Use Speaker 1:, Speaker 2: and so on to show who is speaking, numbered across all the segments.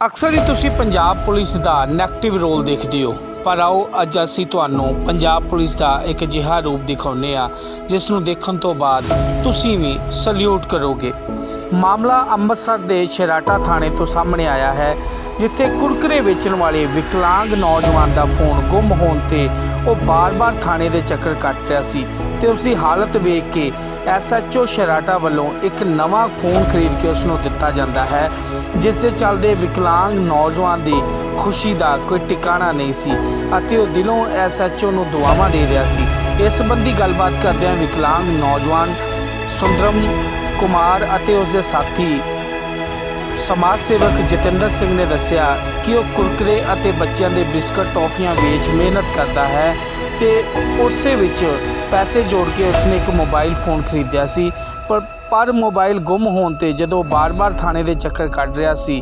Speaker 1: ਅਕਸਰ ਹੀ ਤੁਸੀਂ ਪੰਜਾਬ ਪੁਲਿਸ ਦਾ ਨੈਗੇਟਿਵ ਰੋਲ ਦੇਖਦੇ ਹੋ। ਪਰ ਆਓ ਅੱਜ ਅਸੀਂ ਤੁਹਾਨੂੰ ਪੰਜਾਬ ਪੁਲਿਸ ਦਾ ਇੱਕ ਅਜਿਹਾ ਰੂਪ ਦਿਖਾਉਂਦੇ ਆ ਜਿਸ ਨੂੰ ਦੇਖਣ ਤੋਂ ਬਾਅਦ ਤੁਸੀਂ ਵੀ ਸਲੂਟ ਕਰੋਗੇ। ਮਾਮਲਾ ਅੰਮ੍ਰਿਤਸਰ ਦੇ ਸ਼ਰਾਟਾ ਥਾਣੇ ਤੋਂ ਸਾਹਮਣੇ ਆਇਆ ਹੈ, ਜਿੱਥੇ ਕੁਰਕਰੇ ਵੇਚਣ ਵਾਲੇ ਵਿਕਲਾਂਗ ਨੌਜਵਾਨ ਦਾ ਫੋਨ ਗੁੰਮ ਹੋਣ ਤੇ ਉਹ ਬਾਰ-ਬਾਰ ਥਾਣੇ ਦੇ ਚੱਕਰ ਕੱਟ ਰਿਹਾ ਸੀ। ਤੇ ਉਸ ਦੀ ਹਾਲਤ ਵੇਖ ਕੇ ਐਸਐਚਓ ਸ਼ਰਾਟਾ ਵੱਲੋਂ ਇੱਕ ਨਵਾਂ ਫੋਨ ਖਰੀਦ ਕੇ ਉਸ ਨੂੰ ਦਿੱਤਾ ਜਾਂਦਾ ਹੈ, ਜਿਸ ਦੇ ਚੱਲਦੇ ਵਿਕਲਾਂਗ ਨੌਜਵਾਨ ਦੀ ਖੁਸ਼ੀ ਦਾ ਕੋਈ ਟਿਕਾਣਾ ਨਹੀਂ ਸੀ ਅਤੇ ਉਹ ਦਿਲੋਂ ਐਸਐਚਓ ਨੂੰ ਦੁਆਵਾਂ ਦੇ ਰਿਹਾ ਸੀ। ਇਸ ਸੰਬੰਧੀ ਗੱਲਬਾਤ ਕਰਦਿਆਂ ਵਿਕਲਾਂਗ ਨੌਜਵਾਨ ਸੁੰਦਰਮ ਕੁਮਾਰ ਅਤੇ ਉਸ ਦੇ ਸਾਥੀ ਸਮਾਜ ਸੇਵਕ ਜਤਿੰਦਰ ਸਿੰਘ ਨੇ ਦੱਸਿਆ ਕਿ ਉਹ ਕੁਰਕਰੇ ਅਤੇ ਬੱਚਿਆਂ ਦੇ ਬਿਸਕਟ ਟੌਫੀਆਂ ਵੇਚ ਮਿਹਨਤ ਕਰਦਾ ਹੈ ਤੇ ਉਸੇ ਵਿੱਚ ਪੈਸੇ ਜੋੜ ਕੇ ਉਸਨੇ ਇੱਕ ਮੋਬਾਈਲ ਫੋਨ ਖਰੀਦਿਆ ਸੀ, ਪਰ ਪਰ ਮੋਬਾਈਲ ਗੁੰਮ ਹੋਣ ਤੇ ਜਦੋਂ ਬਾਰ-ਬਾਰ ਥਾਣੇ ਦੇ ਚੱਕਰ ਕੱਢ ਰਿਹਾ ਸੀ,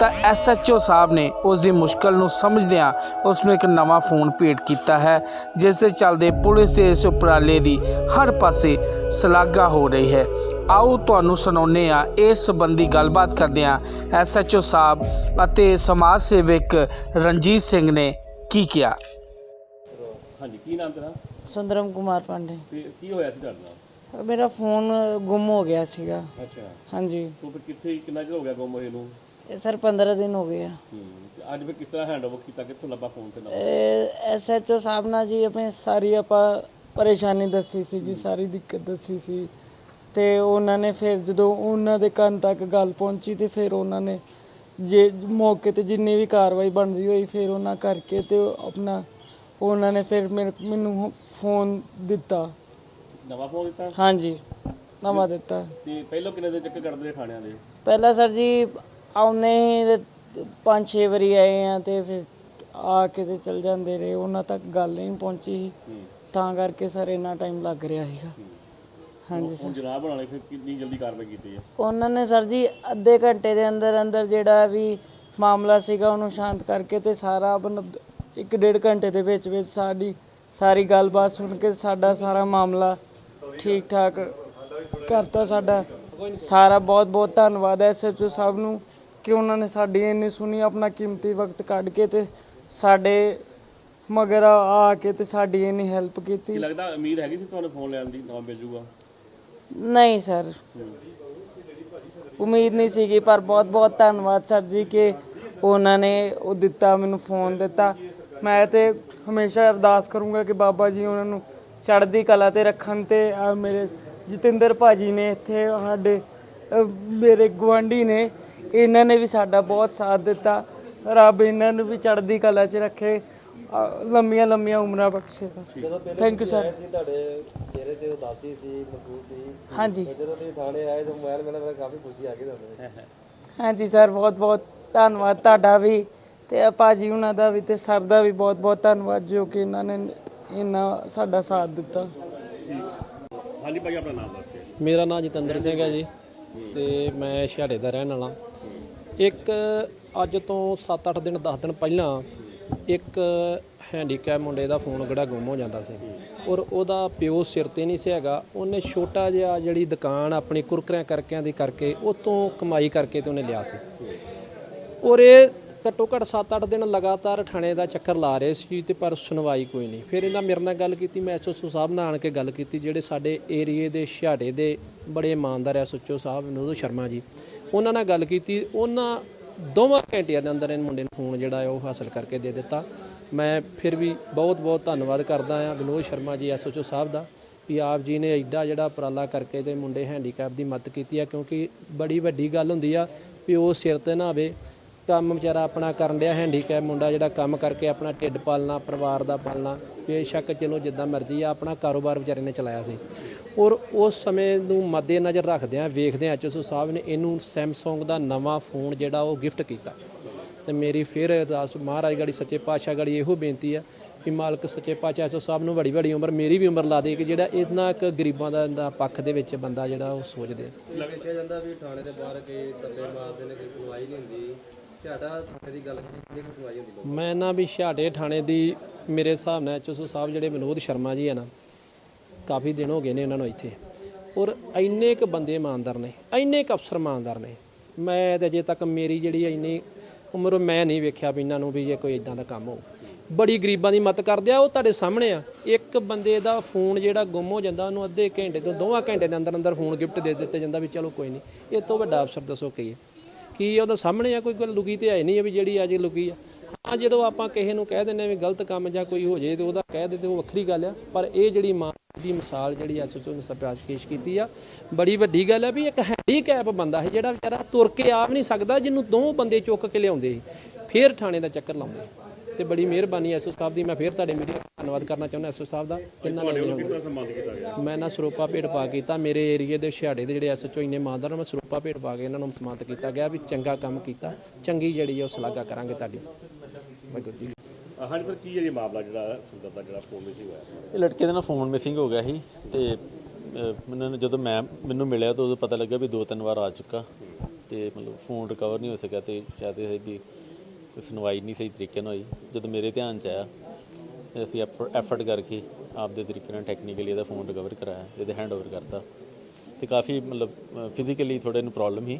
Speaker 1: ਤਾਂ ਐਸਐਚਓ ਸਾਹਿਬ ਨੇ ਉਸ ਦੀ ਮੁਸ਼ਕਲ ਨੂੰ ਸਮਝਦਿਆਂ ਉਸ ਨੂੰ ਇੱਕ ਨਵਾਂ ਫੋਨ ਭੇਟ ਕੀਤਾ ਹੈ, ਜਿਸ ਦੇ ਚੱਲਦੇ ਪੁਲਿਸ ਦੇ ਇਸ ਉਪਰਾਲੇ ਦੀ ਹਰ ਪਾਸੇ ਸ਼ਲਾਘਾ ਹੋ ਰਹੀ ਹੈ। ਆਓ ਤੁਹਾਨੂੰ ਸੁਣਾਉਂਦੇ ਆ ਇਸ ਸੰਬੰਧੀ ਗੱਲਬਾਤ ਕਰਦੇ ਆ ਐਸਐਚਓ ਸਾਹਿਬ ਅਤੇ ਸਮਾਜ ਸੇਵਕ ਰਣਜੀਤ ਸਿੰਘ ਨੇ ਕੀ ਕਿਹਾ।
Speaker 2: ਹਾਂਜੀ, ਕੀ ਨਾਮ ਤੇਰਾ?
Speaker 3: ਸੁੰਦਰਮ ਕੁਮਾਰ ਪਾਂਡੇ।
Speaker 2: ਤੇ ਕੀ ਹੋਇਆ ਸੀ ਤੁਹਾਡੇ
Speaker 3: ਮੇਰਾ ਫੋਨ ਗੁੰਮ ਹੋ ਗਿਆ ਸੀਗਾ।
Speaker 2: ਅੱਛਾ।
Speaker 3: ਹਾਂਜੀ।
Speaker 2: ਤੂੰ ਫਿਰ ਕਿੱਥੇ ਕਿੰਨਾ ਚਿਰ ਹੋ ਗਿਆ ਗੁੰਮ ਹੋਏ ਨੂੰ?
Speaker 3: ਇਹ ਸਰ 15 ਦਿਨ ਹੋ ਗਏ ਆ।
Speaker 2: ਹੂੰ ਤੇ ਅੱਜ ਫਿਰ ਕਿਸ ਤਰ੍ਹਾਂ ਹੈਂਡਓਵਰ ਕੀਤਾ? ਕਿੱਥੋਂ ਲੱਭਾ ਫੋਨ ਤੇ ਨਾਲ?
Speaker 3: ਐਸਐਚਓ ਸਾਹਿਬ ਨਾਲ ਜੀ ਆਪਣੇ ਸਾਰੀ ਆਪਾਂ ਪਰੇਸ਼ਾਨੀ ਦੱਸੀ ਸੀਗੀ ਸਾਰੀ ਦਿੱਕਤ ਦੱਸੀ ਸੀ। ਤੇ ਉਹਨਾਂ ਨੇ ਫਿਰ ਜਦੋਂ ਉਹਨਾਂ ਦੇ ਕੰਨ ਤੱਕ ਗੱਲ ਪਹੁੰਚੀ ਤੇ ਫਿਰ ਉਹਨਾਂ ਨੇ ਜੇ ਮੌਕੇ ਤੇ ਜਿੰਨੀ ਵੀ ਕਾਰਵਾਈ ਬਣਦੀ ਹੋਈ ਫਿਰ ਉਹਨਾਂ ਕਰਕੇ ਤੇ ਉਹ ਆਪਣਾ ਉਹਨਾਂ ਨੇ ਫਿਰ ਮੇਰੇ- ਮੈਨੂੰ ਫੋਨ ਦਿੱਤਾ।
Speaker 2: ਨਵਾਂ ਫੋਨ ਦਿੱਤਾ?
Speaker 3: ਹਾਂਜੀ ਨਵਾਂ ਦਿੱਤਾ।
Speaker 2: ਤੇ ਪਹਿਲਾਂ ਕਿੰਨੇ ਦੇ ਚੱਕਰ ਕੱਢਦੇ ਰਹੇ ਥਾਣਿਆਂ ਦੇ?
Speaker 3: ਪਹਿਲਾਂ ਸਰ ਜੀ ਆਉਨੇ ਪੰਜ ਛੇ ਵਾਰੀ ਆਏ ਆ ਤੇ ਫਿਰ ਆ ਕੇ ਤੇ ਚਲ ਜਾਂਦੇ ਰਹੇ। ਉਹਨਾਂ ਤੱਕ ਗੱਲ ਨਹੀਂ ਪਹੁੰਚੀ। ਸੀ। ਤਾਂ ਕਰਕੇ ਸਰ ਇੰਨਾ ਟਾਈਮ ਲੱਗ ਰਿਹਾ ਸੀਗਾ। ਹਾਂਜੀ ਸਰ।
Speaker 2: ਹੁਣ ਜਨਾਬ ਬਣਾਣੇ ਫਿਰ ਕਿੰਨੀ ਜਲਦੀ ਕਾਰਵਾਈ ਕੀਤੀ ਹੈ?
Speaker 3: ਉਹਨਾਂ ਨੇ ਸਰ ਜੀ ਅੱਧੇ ਘੰਟੇ ਦੇ ਅੰਦਰ ਅੰਦਰ ਜਿਹੜਾ ਵੀ ਮਾਮਲਾ ਸੀਗਾ ਉਹਨੂੰ ਸ਼ਾਂਤ ਕਰਕੇ ਤੇ ਸਾਰਾ ਇੱਕ ਡੇਢ ਘੰਟੇ ਦੇ ਵਿੱਚ ਵਿੱਚ ਸਾਡੀ ਸਾਰੀ ਗੱਲਬਾਤ ਸੁਣ ਕੇ ਸਾਡਾ ਸਾਰਾ ਮਾਮਲਾ ਠੀਕ ਠਾਕ ਕਰਤਾ ਸਾਡਾ ਸਾਰਾ ਬਹੁਤ ਬਹੁਤ ਧੰਨਵਾਦ ਹੈ ਐਸਐਚਓ ਸਾਹਿਬ ਨੂੰ ਕਿ ਉਹਨਾਂ ਨੇ ਸਾਡੀ ਇੰਨੀ ਸੁਣੀ ਆਪਣਾ ਕੀਮਤੀ ਵਕਤ ਕੱਢ ਕੇ ਤੇ ਸਾਡੇ ਮਗਰ ਆ ਕੇ ਤੇ ਸਾਡੀ ਇੰਨੀ ਹੈਲਪ ਕੀਤੀ।
Speaker 2: ਲੱਗਦਾ ਉਮੀਦ ਹੈਗੀ ਸੀ ਤੁਹਾਨੂੰ ਫੋਨ ਲੈਣ ਦੀ ਨਵਾਂ ਮਿਲ ਜੂਗਾ
Speaker 3: ਨਹੀਂ ਸਰ। ਉਮੀਦ ਨਹੀਂ ਸੀਗੀ ਪਰ ਬਹੁਤ ਬਹੁਤ ਧੰਨਵਾਦ ਸਰ ਜੀ ਕਿ ਉਹਨਾਂ ਨੇ ਉਹ ਦਿੱਤਾ ਮੈਨੂੰ ਫੋਨ ਦਿੱਤਾ। ਮੈਂ ਤੇ ਹਮੇਸ਼ਾ ਅਰਦਾਸ ਕਰੂੰਗਾ ਕਿ ਬਾਬਾ ਜੀ ਉਹਨਾਂ ਨੂੰ ਚੜ੍ਹਦੀ ਕਲਾ ਤੇ ਰੱਖਣ ਤੇ ਆਹ ਮੇਰੇ ਜਤਿੰਦਰ ਭਾਜੀ ਨੇ ਇੱਥੇ ਸਾਡੇ ਅਹ, ਮੇਰੇ ਗਵਾਂਢੀ ਨੇ ਇਹਨਾਂ ਨੇ ਵੀ ਸਾਡਾ ਬਹੁਤ ਸਾਥ ਦਿੱਤਾ। ਰੱਬ ਇਹਨਾਂ ਨੂੰ ਵੀ ਚੜ੍ਹਦੀ ਕਲਾ 'ਚ ਰੱਖੇ। ਲੰਮੀਆਂ ਲੰਮੀਆਂ ਉਮਰਾਂ ਬਖਸ਼ੇ ਸਰ। ਥੈਂਕ ਯੂ ਸਰ
Speaker 4: ਸੀ ਤੁਹਾਡੇ ਚਿਹਰੇ ਤੇ ਉਦਾਸੀ ਸੀ ਮਹਿਸੂਸ ਸੀ।
Speaker 3: ਹਾਂਜੀ।
Speaker 4: ਤੇ ਜਦੋਂ ਤੁਸੀਂ ਥਾਣੇ ਆਏ ਤਾਂ ਮੋਬਾਈਲ ਮਿਲਿਆ ਮੈਨੂੰ ਕਾਫੀ ਖੁਸ਼ੀ ਆ ਗਈ ਤੁਹਾਨੂੰ
Speaker 3: ਹਾਂਜੀ ਸਰ ਬਹੁਤ ਬਹੁਤ ਧੰਨਵਾਦ। ਤੁਹਾਡਾ ਵੀ ਤੇ ਭਾਜੀ ਉਹਨਾਂ ਦਾ ਵੀ ਤੇ ਸਰ ਦਾ ਵੀ ਬਹੁਤ ਬਹੁਤ ਧੰਨਵਾਦ ਜੋ ਕਿ ਇਹਨਾਂ ਨੇ ਇੰਨਾ ਸਾਡਾ ਸਾਥ ਦਿੱਤਾ।
Speaker 2: ਹਾਂਜੀ ਭਾਈ ਆਪਣਾ ਨਾਮ ਦੱਸ ਕੇ
Speaker 5: ਮੇਰਾ ਨਾਮ ਜਤਿੰਦਰ ਸਿੰਘ ਹੈ ਜੀ ਤੇ ਮੈਂ ਛਿਆੜੇ ਦਾ ਰਹਿਣ ਵਾਲਾ। ਇੱਕ ਅੱਜ ਤੋਂ 7-8 ਦਿਨ 10 ਦਿਨ ਪਹਿਲਾਂ ਇੱਕ ਹੈਂਡੀਕੈਪ ਮੁੰਡੇ ਦਾ ਫੋਨ ਜਿਹੜਾ ਗੁੰਮ ਹੋ ਜਾਂਦਾ ਸੀ ਔਰ ਉਹਦਾ ਪਿਓ ਸਿਰ ਤੇ ਨਹੀਂ ਸੀ ਹੈਗਾ। ਉਹਨੇ ਛੋਟਾ ਜਿਹਾ ਜਿਹੜੀ ਦੁਕਾਨ ਆਪਣੀ ਕੁਰਕਰਿਆਂ ਕਰਕਿਆਂ ਦੀ ਕਰਕੇ ਉਹ ਤੋਂ ਕਮਾਈ ਕਰਕੇ ਤੇ ਉਹਨੇ ਲਿਆ ਸੀ। ਔਰ ਇਹ ਘੱਟੋ ਘੱਟ 7-8 ਦਿਨ ਲਗਾਤਾਰ ਥਾਣੇ ਦਾ ਚੱਕਰ ਲਾ ਰਹੇ ਸੀ ਤੇ ਪਰ ਸੁਣਵਾਈ ਕੋਈ ਨਹੀਂ। ਫਿਰ ਇਹਨਾਂ ਮੇਰੇ ਨਾਲ ਗੱਲ ਕੀਤੀ, ਮੈਂ ਐਸਓਸੋ ਸਾਹਿਬ ਨਾਲ ਆਣ ਕੇ ਗੱਲ ਕੀਤੀ, ਜਿਹੜੇ ਸਾਡੇ ਏਰੀਏ ਦੇ ਛਾੜੇ ਦੇ ਬੜੇ ਇਮਾਨਦਾਰ ਐਸਓਚਓ ਸਾਹਿਬ ਵਿਨੋਦ ਸ਼ਰਮਾ ਜੀ, ਉਹਨਾਂ ਨਾਲ ਗੱਲ ਕੀਤੀ। ਉਹਨਾਂ ਦੋਵਾਂ ਘੰਟਿਆਂ ਦੇ ਅੰਦਰ ਇਹ ਮੁੰਡੇ ਨੂੰ ਫੋਨ ਜਿਹੜਾ ਉਹ ਹਾਸਲ ਕਰਕੇ ਦੇ ਦਿੱਤਾ। ਮੈਂ ਫਿਰ ਵੀ ਬਹੁਤ ਬਹੁਤ ਧੰਨਵਾਦ ਕਰਦਾ ਹਾਂ ਵਿਨੋਦ ਸ਼ਰਮਾ ਜੀ, ਐਸਓਚਓ ਸਾਹਿਬ ਦਾ, ਵੀ ਆਪ ਜੀ ਨੇ ਐਡਾ ਜਿਹੜਾ ਉਪਰਾਲਾ ਕਰਕੇ ਤੇ ਮੁੰਡੇ ਹੈਂਡੀਕੈਪ ਦੀ ਮਦਦ ਕੀਤੀ ਆ, ਕਿਉਂਕਿ ਬੜੀ ਵੱਡੀ ਗੱਲ ਹੁੰਦੀ ਆ ਵੀ ਉਹ ਸਿਰ ਤੇ ਨਾ ਆਵੇ। ਕੰਮ ਵਿਚਾਰਾ ਆਪਣਾ ਕਰਨ ਡਿਆ ਹੈਂਡੀਕੈਪ ਮੁੰਡਾ ਜਿਹੜਾ ਕੰਮ ਕਰਕੇ ਆਪਣਾ ਢਿੱਡ ਪਾਲਣਾ, ਪਰਿਵਾਰ ਦਾ ਪਾਲਣਾ, ਬੇਸ਼ੱਕ ਚਲੋ ਜਿੱਦਾਂ ਮਰਜ਼ੀ ਆ, ਆਪਣਾ ਕਾਰੋਬਾਰ ਵਿਚਾਰੇ ਨੇ ਚਲਾਇਆ ਸੀ। ਔਰ ਉਸ ਸਮੇਂ ਨੂੰ ਮੱਦੇ ਨਜ਼ਰ ਰੱਖਦਿਆਂ ਵੇਖਦਿਆਂ ਐਚਐਸਓ ਸਾਹਿਬ ਨੇ ਇਹਨੂੰ ਸੈਮਸੰਗ ਦਾ ਨਵਾਂ ਫੋਨ ਜਿਹੜਾ ਉਹ ਗਿਫਟ ਕੀਤਾ। ਤੇ ਮੇਰੀ ਫਿਰ ਅਰਦਾਸ ਮਹਾਰਾਜ ਗੜੀ, ਸੱਚੇ ਪਾਤਸ਼ਾਹ ਗੜੀ ਇਹੋ ਬੇਨਤੀ ਆ ਕਿ ਮਾਲਕ ਸੱਚੇ ਪਾਤਸ਼ਾਹ ਐਚਓ ਸਾਹਿਬ ਨੂੰ ਵੱਡੀ ਵੱਡੀ ਉਮਰ, ਮੇਰੀ ਵੀ ਉਮਰ ਲਾ ਦੇ ਕਿ ਜਿਹੜਾ ਇਤਨਾ ਇੱਕ ਗਰੀਬਾਂ ਦਾ ਪੱਖ ਦੇ ਵਿੱਚ ਬੰਦਾ ਜਿਹੜਾ ਉਹ ਸੋਚਦੇ ਆ।
Speaker 4: ਜਾਂਦਾ ਵੀ ਥਾਣੇ ਦੇ ਬਾਹਰ ਕੇ ਤੱਲੇ ਮਾਰਦੇ ਨੇ, ਕੋਈ ਸੁਣਵਾਈ ਨਹੀਂ ਹੁੰਦੀ। ਤੁਹਾਡਾ ਥਾਣੇ ਦੀ ਗੱਲ ਕੀਤੀ ਕਿ ਸੁਣਵਾਈ ਹੁੰਦੀ ਲੋਕ
Speaker 5: ਮੈਂ ਨਾ ਵੀ ਛਾੜੇ ਥਾਣੇ ਦੀ ਮੇਰੇ ਹਿਸਾਬ ਨਾਲ ਐਚਓਸੀ ਸਾਹਿਬ ਜਿਹੜੇ ਵਿਨੋਦ ਸ਼ਰਮਾ ਜੀ ਆ ਨਾ, ਕਾਫੀ ਦਿਨ ਹੋ ਗਏ ਨੇ ਉਹਨਾਂ ਨੂੰ ਇੱਥੇ। ਔਰ ਇੰਨੇ ਕ ਬੰਦੇ ਇਮਾਨਦਾਰ ਨੇ, ਇੰਨੇ ਕ ਅਫਸਰ ਇਮਾਨਦਾਰ ਨੇ। ਮੈਂ ਤੇ ਅਜੇ ਤੱਕ ਮੇਰੀ ਜਿਹੜੀ ਇੰਨੀ ਉਮਰ ਮੈਂ ਨਹੀਂ ਵੇਖਿਆ ਵੀ ਇਹਨਾਂ ਨੂੰ ਵੀ ਇਹ ਕੋਈ ਇਦਾਂ ਦਾ ਕੰਮ ਹੋ ਬੜੀ ਗਰੀਬਾਂ ਦੀ ਮਦਦ ਕਰਦੇ ਆ, ਉਹ ਤੁਹਾਡੇ ਸਾਹਮਣੇ ਆ। ਇੱਕ ਬੰਦੇ ਦਾ ਫੋਨ ਜਿਹੜਾ ਗੁੰਮ ਹੋ ਜਾਂਦਾ, ਉਹਨੂੰ ਅੱਧੇ ਘੰਟੇ ਤੋਂ ਦੋਵਾਂ ਘੰਟੇ ਦੇ ਅੰਦਰ ਅੰਦਰ ਫੋਨ ਗਿਫਟ ਦੇ ਦਿੱਤੇ ਜਾਂਦਾ ਵੀ ਚਲੋ ਕੋਈ ਨਹੀਂ, ਇਹ ਤੋਂ ਵੱਡਾ ਅਫਸਰ ਦੱਸੋ ਕੀ ਹੈ। ਕੀ ਉਹਦਾ ਸਾਹਮਣੇ ਆ, ਕੋਈ ਗੱਲ ਲੁਕੀ ਤੇ ਹੈ ਨਹੀਂ ਆ ਵੀ ਜਿਹੜੀ ਅੱਜ ਲੁਕੀ ਆ। ਹਾਂ, ਜਦੋਂ ਆਪਾਂ ਕਿਸੇ ਨੂੰ ਕਹਿ ਦਿੰਨੇ ਵੀ ਗਲਤ ਕੰਮ ਜਾਂ ਕੋਈ ਹੋ ਜੇ ਤੇ ਉਹਦਾ ਕਹਿ ਦੇ ਤੇ ਉਹ ਵੱਖਰੀ ਗੱਲ ਆ। ਪਰ ਇਹ ਜਿਹੜੀ ਮਾਂ ਦੀ ਮਿਸਾਲ ਜਿਹੜੀ ਐਸਐਸਓ ਨੇ ਸਰਪ੍ਰਾਈਜ਼ ਪੇਸ਼ ਕੀਤੀ ਆ, ਬੜੀ ਵੱਡੀ ਗੱਲ ਆ ਵੀ ਇੱਕ ਹੈਂਡੀਕੈਪ ਬੰਦਾ ਹੈ ਜਿਹੜਾ ਵਿਚਾਰਾ ਤੁਰ ਕੇ ਆ ਵੀ ਨਹੀਂ ਸਕਦਾ, ਜਿਹਨੂੰ ਦੋ ਬੰਦੇ ਚੁੱਕ ਕੇ ਲਿਆਉਂਦੇ ਸੀ। ਫੇਰ ਥਾਣੇ ਦਾ ਚੱਕਰ ਲਾਉਂਦੇ ਤੇ ਬੜੀ ਮਿਹਰਬਾਨੀ ਐਸਓ ਸਾਹਿਬ ਦੀ। ਮੈਂ ਫੇਰ ਤੁਹਾਡੇ ਮੀਡੀਆ ਧੰਨਵਾਦ ਕਰਨਾ ਚਾਹੁੰਦਾ ਐਸਓ ਸਾਹਿਬ ਦਾ। ਇਹਨਾਂ ਨੇ ਮੈਂ ਨਾ ਸਰੋਪਾ ਭੇਟ ਪਾ ਕੀਤਾ। ਮੇਰੇ ਏਰੀਏ ਦੇ ਛਿਆੜੇ ਦੇ ਜਿਹੜੇ ਐਸਐਚਓ ਇੰਨੇ ਇਮਾਨਦਾਰ ਨੇ ਮੈਂ ਸਰੋਪਾ ਭੇਟ ਪਾ ਕੇ ਇਹਨਾਂ ਨੂੰ ਸਨਮਾਨਿਤ ਕੀਤਾ ਗਿਆ ਵੀ ਚੰਗਾ ਕੰਮ ਕੀਤਾ। ਚੰਗੀ ਜਿਹੜੀ ਉਹ ਸ਼ਲਾਘਾ ਕਰਾਂਗੇ ਤੁਹਾਡੀ। ਵਾਹਿਗੁਰੂ ਜੀ
Speaker 2: ਅ, ਹਾਂਜੀ ਸਰ ਕੀ ਹੈ ਜੀ ਮਾਮਲਾ ਜਿਹੜਾ ਸੁੰਦਰ ਦਾ ਜਿਹੜਾ ਫੋਨ ਵਿੱਚ ਹੋਇਆ?
Speaker 6: ਇਹ ਲੜਕੇ ਦਾ ਨਾ ਫੋਨ ਮਿਸਿੰਗ ਹੋ ਗਿਆ ਸੀ ਤੇ ਮੈਨੂੰ ਜਦੋਂ ਮੈਂ ਮੈਨੂੰ ਮਿਲਿਆ ਤਾਂ ਉਦੋਂ ਪਤਾ ਲੱਗਾ ਵੀ ਦੋ ਤਿੰਨ ਵਾਰ ਆ ਚੁੱਕਾ। ਤੇ ਮਤਲਬ ਫੋਨ ਰਿਕਵਰ ਨਹੀਂ ਹੋ ਸਕਿਆ ਤੇ ਸ਼ਾਇਦ ਇਹ ਵੀ ਕੋਈ ਸੁਣਵਾਈ ਨਹੀਂ ਸਹੀ ਤਰੀਕੇ ਨਾਲ ਹੋਈ ਜਦੋਂ ਮੇਰੇ ਧਿਆਨ ਚ ਆਇਆ ਤੇ ਅਸੀਂ ਐਫਰਟ ਕਰਕੇ ਆਪਦੇ ਤਰੀਕੇ ਨਾਲ ਟੈਕਨੀਕਲੀ ਇਹਦਾ ਫੋਨ ਰਿਕਵਰ ਕਰਾਇਆ ਇਹਦੇ ਹੈਂਡ ਓਵਰ ਕਰਤਾ। ਤੇ ਕਾਫੀ ਮਤਲਬ ਫਿਜ਼ੀਕਲੀ ਥੋੜੇ ਨੂੰ ਪ੍ਰੋਬਲਮ ਸੀ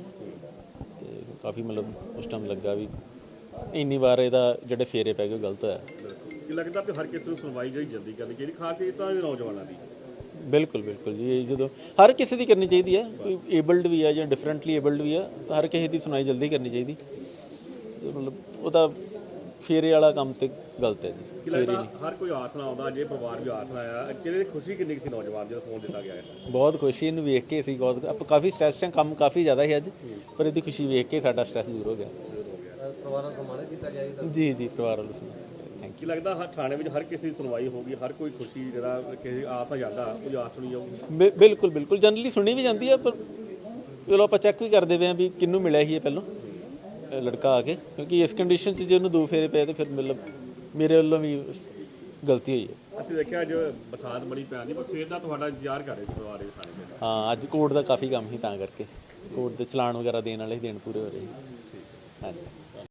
Speaker 6: ਤੇ ਕਾਫੀ ਮਤਲਬ ਉਸ ਟਾਈਮ ਲੱਗਾ ਵੀ ਇੰਨੀ ਵਾਰ ਇਹਦਾ ਜਿਹੜੇ ਫੇਰੇ ਪੈ ਗਏ ਗਲਤ ਹੋਇਆ।
Speaker 2: ਕੀ ਲੱਗਦਾ ਕਿ ਹਰ ਕਿਸੇ ਨੂੰ ਸੁਣਵਾਈ ਜਿਹੜੀ ਜਲਦੀ ਕਰਨੀ ਚਾਹੀਦੀ ਖਾਸ ਕਰਕੇ ਇਸ ਤਰ੍ਹਾਂ ਦੇ ਨੌਜਵਾਨਾਂ ਦੀ?
Speaker 6: ਬਿਲਕੁਲ ਬਿਲਕੁਲ ਜੀ ਜਦੋਂ ਹਰ ਕਿਸੇ ਦੀ ਕਰਨੀ ਚਾਹੀਦੀ ਹੈ ਕੋਈ ਏਬਲਡ ਵੀ ਹੈ ਜਾਂ ਡਿਫਰੈਂਟਲੀ ਏਬਲਡ ਵੀ ਹੈ ਹਰ ਕਿਸੇ ਦੀ ਸੁਣਾਈ ਜਲਦੀ ਕਰਨੀ ਚਾਹੀਦੀ। ਮਤਲਬ ਉਹਦਾ ਫੇਰੇ ਵਾਲਾ ਕੰਮ ਤੇ ਗਲਤ ਹੈ ਜੀ
Speaker 2: ਕੀ ਲੱਗਦਾ ਹਰ ਕੋਈ ਆਸ ਨਾਲ ਆਉਂਦਾ ਜੇ ਪਰਿਵਾਰ ਵੀ ਆਸ ਨਾਲ ਆਇਆ ਕਿਹਦੇ ਦੀ ਖੁਸ਼ੀ ਕਿੰਨੀ ਸੀ ਨੌਜਵਾਨ ਜਦੋਂ ਫੋਨ ਦਿੱਤਾ ਗਿਆ
Speaker 6: ਬਹੁਤ ਖੁਸ਼ੀ ਇਹਨੂੰ ਵੇਖ ਕੇ ਅਸੀਂ ਬਹੁਤ ਆਪਾਂ ਕਾਫੀ ਸਟ੍ਰੈਸ ਹੈ ਕੰਮ ਕਾਫੀ ਜ਼ਿਆਦਾ ਸੀ ਅੱਜ ਪਰ ਇਹਦੀ ਖੁਸ਼ੀ ਵੇਖ ਕੇ ਸਾਡਾ ਸਟ੍ਰੈਸ ਦੂਰ ਹੋ ਗਿਆ।
Speaker 4: ਪਰਿਵਾਰਾਂ ਕੀਤਾ ਗਿਆ ਜੀ
Speaker 6: ਜੀ ਜੀ ਪਰਿਵਾਰ ਵੱਲੋਂ ਥੈਂਕ
Speaker 2: ਕੀ ਲੱਗਦਾ ਹਰ ਥਾਣੇ ਵਿੱਚ ਹਰ ਕਿਸੇ ਦੀ ਸੁਣਵਾਈ ਹੋਊਗੀ ਹਰ ਕੋਈ ਖੁਸ਼ੀ ਜਿਹੜਾ ਕਿਸੇ ਆਸ ਆ ਜਾਂਦਾ ਉਹ ਆਸ ਸੁਣੀ ਜਾਊਗੀ?
Speaker 6: ਬਿਲਕੁਲ ਬਿਲਕੁਲ ਜਨਰਲੀ ਸੁਣੀ ਵੀ ਜਾਂਦੀ ਹੈ ਪਰ ਚਲੋ ਆਪਾਂ ਚੈੱਕ ਵੀ ਕਰਦੇ ਪਏ ਹਾਂ ਵੀ ਕਿਹਨੂੰ ਮਿਲਿਆ ਸੀ ਇਹ ਪਹਿਲਾਂ। ਲੜਕਾ ਆ ਕੇ ਕਿਉਂਕਿ ਇਸ ਕੰਡੀਸ਼ਨ 'ਚ ਜੇ ਉਹਨੂੰ ਦੋ ਫੇਰੇ ਪਏ ਤੇ ਫਿਰ ਮਤਲਬ ਮੇਰੇ ਵੱਲੋਂ ਵੀ ਗਲਤੀ ਹੋਈ ਹੈ।
Speaker 2: ਅਸੀਂ ਦੇਖਿਆ ਅੱਜ ਬਰਸਾਤ ਬੜੀ ਪੈਂਦੀ ਪਰ ਸਵੇਰ ਦਾ ਤੁਹਾਡਾ ਇੰਤਜ਼ਾਰ ਕਰ ਰਹੇ ਸੀ ਪਰਿਵਾਰ ਦੇ ਦੇ
Speaker 6: ਹਾਂ ਅੱਜ ਕੋਰਟ ਦਾ ਕਾਫੀ ਕੰਮ ਸੀ ਤਾਂ ਕਰਕੇ। ਕੋਰਟ ਦੇ ਚਲਾਨ ਵਗੈਰਾ ਦੇਣ ਵਾਲੇ ਸੀ, ਦਿਨ ਪੂਰੇ ਹੋ ਰਹੇ ਸੀ। ਹਾਂਜੀ।